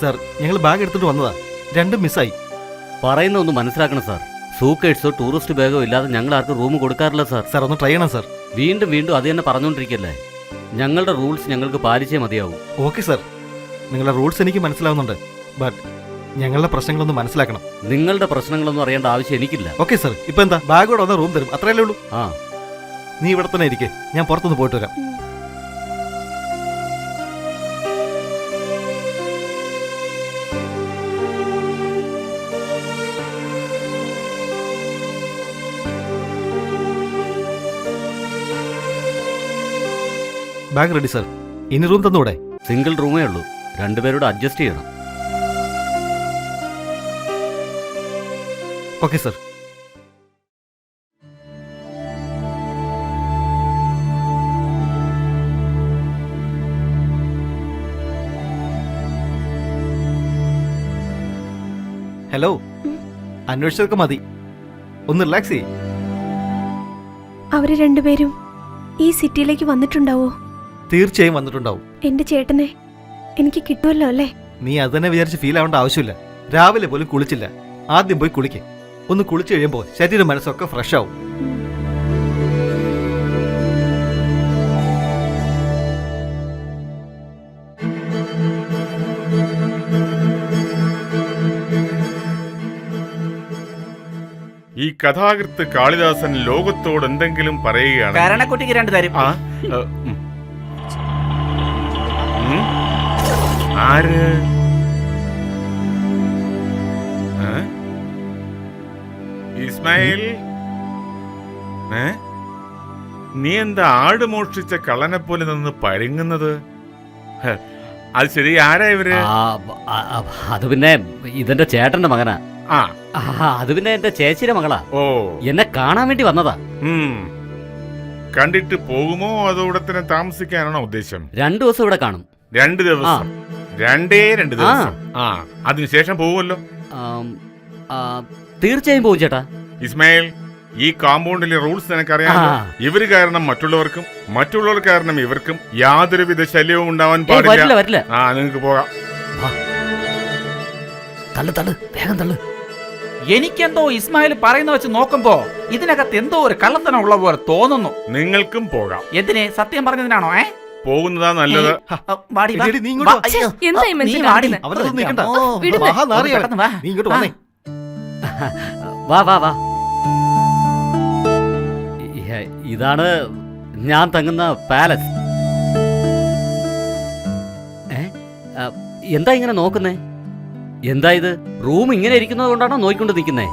Sir ഞങ്ങൾ bag എടുത്തിട്ട് വന്നതാ. രണ്ടും മിസ്സായി പറയുന്ന ഒന്ന് മനസ്സിലാക്കണം സാർ സൂക്കേഴ്സോ ടൂറിസ്റ്റ് ബാഗോ ഇല്ലാതെ ഞങ്ങൾ ആർക്കും റൂം കൊടുക്കാറില്ല സാർ സാർ ഒന്ന് ട്രൈ ചെയ്യണം സാർ വീണ്ടും വീണ്ടും അത് തന്നെ പറഞ്ഞുകൊണ്ടിരിക്കല്ലേ? ഞങ്ങളുടെ റൂൾസ് ഞങ്ങൾക്ക് പാലിച്ചേ മതിയാവും. ഓക്കെ സാർ നിങ്ങളുടെ റൂൾസ് എനിക്ക് മനസ്സിലാവുന്നുണ്ട്. ബട്ട് ഞങ്ങളുടെ പ്രശ്നങ്ങളൊന്ന് മനസ്സിലാക്കണം. നിങ്ങളുടെ പ്രശ്നങ്ങളൊന്നും അറിയേണ്ട ആവശ്യം എനിക്കില്ല. ഓക്കെ സാർ ഇപ്പൊ എന്താ? ബാഗോടെ വന്ന റൂം തരും. അത്രയല്ലേ ഉള്ളൂ. ആ. നീ ഇവിടെ തന്നെ ഇരിക്കേ. ഞാൻ പുറത്തുനിന്ന് പോയിട്ട് വരാം. ബാഗ് റെഡി സർ ഇനി റൂം തന്നൂടെ? സിംഗിൾ റൂമേ ഉള്ളൂ. രണ്ടുപേരോട് അഡ്ജസ്റ്റ് ചെയ്യണം. ഓക്കെ സർ ഹലോ അന്വേഷിച്ചതൊക്കെ മതി. ഒന്ന് റിലാക്സ് ചെയ്യ്. അവർ രണ്ടുപേരും ഈ സിറ്റിയിലേക്ക് വന്നിട്ടുണ്ടാവോ? തീർച്ചയായും വന്നിട്ടുണ്ടാവും. എന്റെ ചേട്ടനെ എനിക്ക് കിട്ടുമല്ലോ അല്ലേ? നീ അത് തന്നെ വിചാരിച്ച് ഫീൽ ആവേണ്ട ആവശ്യമില്ല. രാവിലെ പോലും കുളിച്ചില്ല. ആദ്യം പോയി കുളിക്കേ. ഒന്ന് കുളിച്ചു കഴിയുമ്പോൾ ശരീരം മനസ്സൊക്കെ ഫ്രഷ് ആവും. ഈ കഥാകൃത്ത് കാളിദാസൻ ലോകത്തോട് എന്തെങ്കിലും പറയുകയാണ് കാരണക്കുട്ടിക്ക് രണ്ട് തരും. ആ, ഏ, ആര്? ഇസ്മായിൽ? ഏ? നീ എന്താ ആട് മോഷ്ടിച്ച കള്ളനെ പോലെ നിന്ന് പരുങ്ങുന്നത്? അത് ശരി ആരാ ഇവർ? അത് പിന്നെ ഇതെന്റെ ചേട്ടന്റെ മകനാ. ആ. അത് പിന്നെ എന്റെ ചേച്ചിയുടെ മകളാ. ഓ. എന്നെ കാണാൻ വേണ്ടി വന്നതാ. കണ്ടിട്ട് പോകുമോ അതോ ഇവിടെ തന്നെ താമസിക്കാനാണോ ഉദ്ദേശം? രണ്ടു ദിവസം ഇവിടെ കാണും. രണ്ടു ദിവസം. രണ്ടേ രണ്ട് ദിവസം. ആ അതിനുശേഷം പോവുമല്ലോ. ആം, ആ, തീർച്ചയായും പോകും ചേട്ടാ. ഇസ്മായിൽ ഈ കോമ്പൗണ്ടിലെ റൂൾസ് നിനക്കറിയാം ആ. ഇവർ കാരണം മറ്റുള്ളവർക്കും മറ്റുള്ളവർ കാരണം ഇവർക്കും യാതൊരുവിധ ശല്യവും ഉണ്ടാവാൻ ഏയ്, വരില്ല പാടില്ല. വരില്ല ആ നിങ്ങൾക്ക് പോകാം. തള്ളു തള്ളു വേഗം തള്ളു. എനിക്കെന്തോ ഇസ്മായിൽ പറയുന്ന വെച്ച് നോക്കുമ്പോ ഇതിനകത്ത് എന്തോ ഒരു കള്ളത്തനം ഉള്ള പോലെ തോന്നുന്നു. നിങ്ങൾക്കും പോകാം. എന്തിനെ? സത്യം പറഞ്ഞതിനാണോ ഏ? പോകുന്നതാ നല്ലത് എടി, നീ ഇങ്ങോട്ട് വാ. എന്താ ഈ നീ മനുഷ്യൻ വാടി. കാണിക്കുന്നെ? അവരുടെ അടുത്ത് നിൽക്കണ്ട. ഓ, വിടുന്നെ. മഹാ നാറിയവൻ. പെട്ടെന്ന് വാ. നീ ഇങ്ങോട്ട്. വന്നേ വാ വാ വാ ഇ- ഇതാണ് ഞാൻ തങ്ങുന്ന പാലസ് ഏ ആ, എന്താ ഇങ്ങനെ നോക്കുന്നേ എന്താ ഇത് റൂം ഇങ്ങനെ ഇരിക്കുന്നത് കൊണ്ടാണോ നോക്കിക്കൊണ്ട് നിൽക്കുന്നേ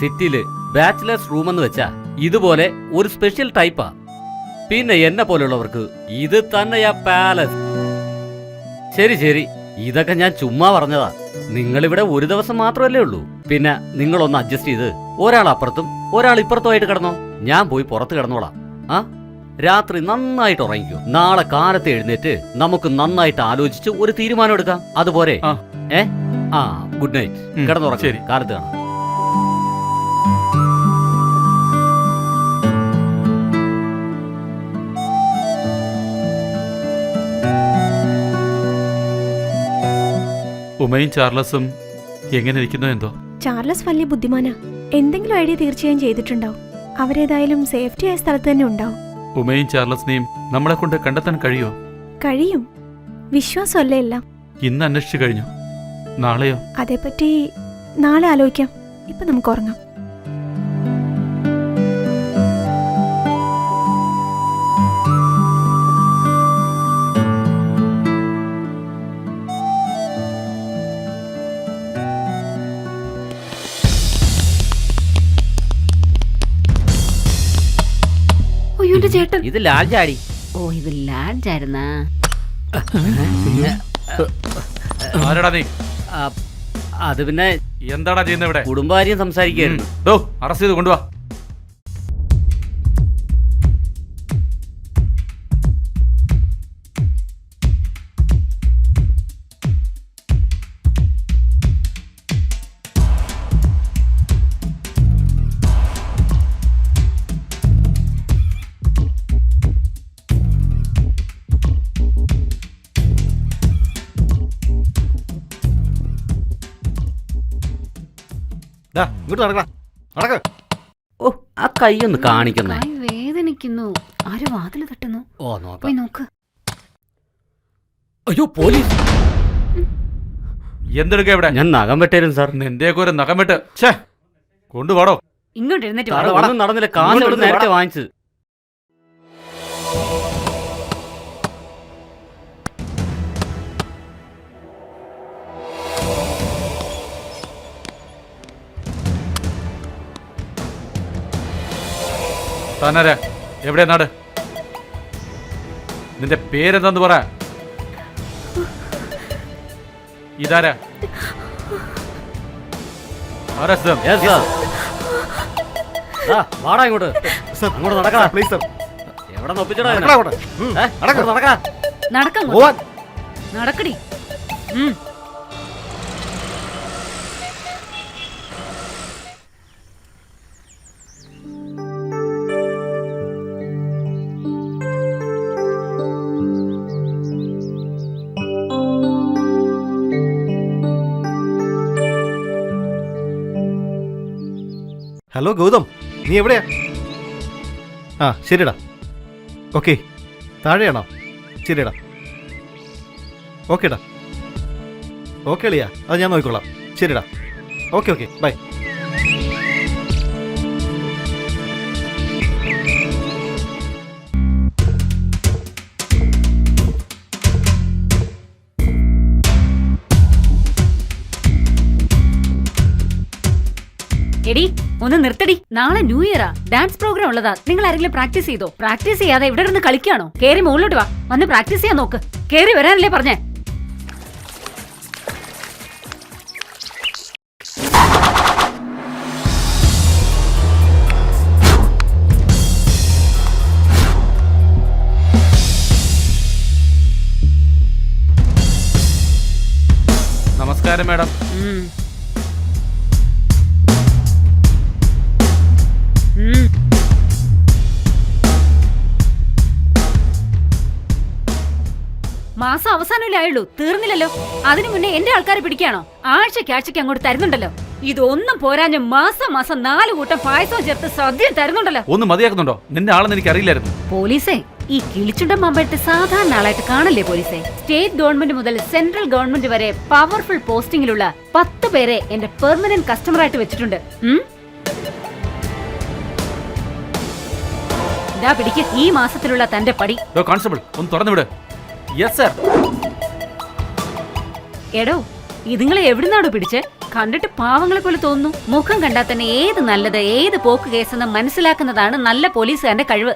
സിറ്റിയിൽ ബാച്ചിലേഴ്സ് റൂം എന്ന് വെച്ചാ ഇതുപോലെ ഒരു സ്പെഷ്യൽ ടൈപ്പാ പിന്നെ എന്നെ പോലുള്ളവർക്ക് ഇത് തന്നെയാ പാലസ് ശരി ശരി. ഇതൊക്കെ ഞാൻ ചുമ്മാ പറഞ്ഞതാ. നിങ്ങളിവിടെ ഒരു ദിവസം മാത്രമല്ലേ ഉള്ളൂ. പിന്നെ നിങ്ങളൊന്ന് അഡ്ജസ്റ്റ് ചെയ്ത് ഒരാൾ അപ്പുറത്തും ഒരാൾ ഇപ്പുറത്തുമായിട്ട് കിടന്നോ. ഞാൻ പോയി പുറത്ത് കിടന്നോളാം. ആ? രാത്രി നന്നായിട്ട് ഉറങ്ങിക്കോ. നാളെ കാലത്ത് എഴുന്നേറ്റ് നമുക്ക് നന്നായിട്ട് ആലോചിച്ച് ഒരു തീരുമാനം എടുക്കാം. അതുപോലെ. ഏ? ആ ഗുഡ് നൈറ്റ് കിടന്നുറങ്ങി. ശരി. കാലത്ത് കാണാം. ഉമയും ചാർലസും എങ്ങനെ ഇരിക്കുന്നു എന്തോ? ചാർലസ് വലിയ ബുദ്ധിമാനാ. എന്തെങ്കിലും ഐഡിയ തീർച്ചയായും ചെയ്തിട്ടുണ്ടാവും. അവരേതായാലും സേഫ്റ്റി ആയ സ്ഥലത്ത് തന്നെ ഉണ്ടാവും. ഉമയും ചാർലസിനെയും നമ്മളെ കൊണ്ട് കണ്ടെത്താൻ കഴിയോ കഴിയും. വിശ്വാസമല്ലേ എല്ലാം? ഇന്ന് അന്വേഷിച്ചു കഴിഞ്ഞു? നാളെയോ? അതേപ്പറ്റി നാളെ ആലോചിക്കാം. ഇപ്പൊ നമുക്ക് ഉറങ്ങാം. എന്റെ ചേട്ടൻ. ഇത് ലാൽ ചാടി ഓ ഇത് ലാഡ്ജായിരുന്നാ ആരാടാ നീ? അത് പിന്നെ എന്താടാ ചെയ്യുന്നത് ഇവിടെ? കുടുംബകാര്യം സംസാരിക്കുകയായിരുന്നു ഡോ അറസ്റ്റ് ചെയ്ത് കൊണ്ടുവാ. ഇങ്ങോട്ട് നടക്കടാ. നടക്ക. ഓ ആ കൈയൊന്ന് കാണിക്കുന്നേ. കൈ വേദനിക്കുന്നു. ആരും വാതിൽ തട്ടുന്നു? ഓ നോക്കാം. പോയി നോക്ക്. അയ്യോ പോലീസ്. എന്തെടുക്ക ഇവിടെ? ഞാൻ നഖം വെട്ടേരും സാർ. നിന്റെയൊക്കെ ഒരു നഖം വെട്ട്? ഛേ കൊണ്ടുപാടോ. ഇങ്ങോട്ട് എഴുന്നേറ്റ് വാ. ഒന്നും നടന്നില്ല. കാണുന്നു ഇങ്ങോട്ട് ഇവിടെ നേരത്തെ വാടാ. താനാരാ? എവിടെയാ നാട്? നിന്റെ പേരെന്താന്ന് പറ. ഇതാരാ? വാടാ ഇങ്ങോട്ട്. അങ്ങോട്ട് പ്ലീസ് സർ എവിടെ നൊപ്പിച്ചടാ നടക്ക്. നടക്കാ. നടക്കടി. ഹലോ ഗൗതം നീ എവിടെയാ? ആ ശരിടാ ഓക്കെ താഴെയാണോ? ശരിടാ ഓക്കേടാ. ഓക്കെ അളിയാ അത് ഞാൻ നോക്കിക്കോളാം. ശരിടാ ഓക്കെ ഓക്കെ ബൈ. എടി ഒന്ന് നിർത്തടി. നാളെ ന്യൂ ഇയറാ ഡാൻസ് പ്രോഗ്രാം ഉള്ളതാ. നിങ്ങൾ ആരെങ്കിലും പ്രാക്ടീസ് ചെയ്തോ? പ്രാക്ടീസ് ചെയ്യാതെ ഇവിടെ ഇരുന്ന് കളിക്കാണോ കേറി മുകളിലോട്ട് വാ. വന്ന് പ്രാക്ടീസ് ചെയ്യാൻ നോക്ക്. കേറി വരാനല്ലേ പറഞ്ഞേ? നമസ്കാരം മാഡം. മാസം അവസാനമല്ലേ ആയുള്ളൂ? തീർന്നില്ലല്ലോ. അതിനു മുന്നേ എന്റെ ആൾക്കാരെ പിടിക്കാണോ ആഴ്ചക്ക് ആഴ്ചക്ക് അങ്ങോട്ട് തരുന്നുണ്ടല്ലോ. ഇതൊന്നും പോരാഞ്ഞ് മാസം മാസം നാല് കൂട്ടം പായസം ചേർത്ത് സദ്യ തരുന്നുണ്ടല്ലോ. ഒന്ന് മതിയാക്കുന്നുണ്ടോ? നിന്റെ ആളെന്ന് എനിക്ക് അറിയില്ലായിരുന്നു. പോലീസേ ഈ കിളിച്ചുണ്ടൻ മാമ്പഴത്തെ സാധാരണ ആളായിട്ട് കാണല്ലേ പോലീസേ? സ്റ്റേറ്റ് ഗവൺമെന്റ് മുതൽ സെൻട്രൽ ഗവൺമെന്റ് വരെ പവർഫുൾ പോസ്റ്റിംഗിലുള്ള പത്ത് പേരെ എന്റെ പെർമനന്റ് കസ്റ്റമർ ആയിട്ട് വെച്ചിട്ടുണ്ട്? പിടിക്ക് ഈ മാസത്തിലുള്ള തന്റെ പടി. കോൺസ്റ്റബിൾ ഒന്ന് തുറന്നു വിട്. യെസ് സർ എടോ ഇതുങ്ങളെ എവിടുന്നാടോ പിടിച്ചേ? കണ്ടിട്ട് പാവങ്ങളെ പോലെ തോന്നുന്നു. മുഖം കണ്ടാൽ തന്നെ ഏത് നല്ലത് ഏത് പോക്ക് കേസെന്ന് മനസ്സിലാക്കുന്നതാണ് നല്ല പോലീസുകാരന്റെ കഴിവ്.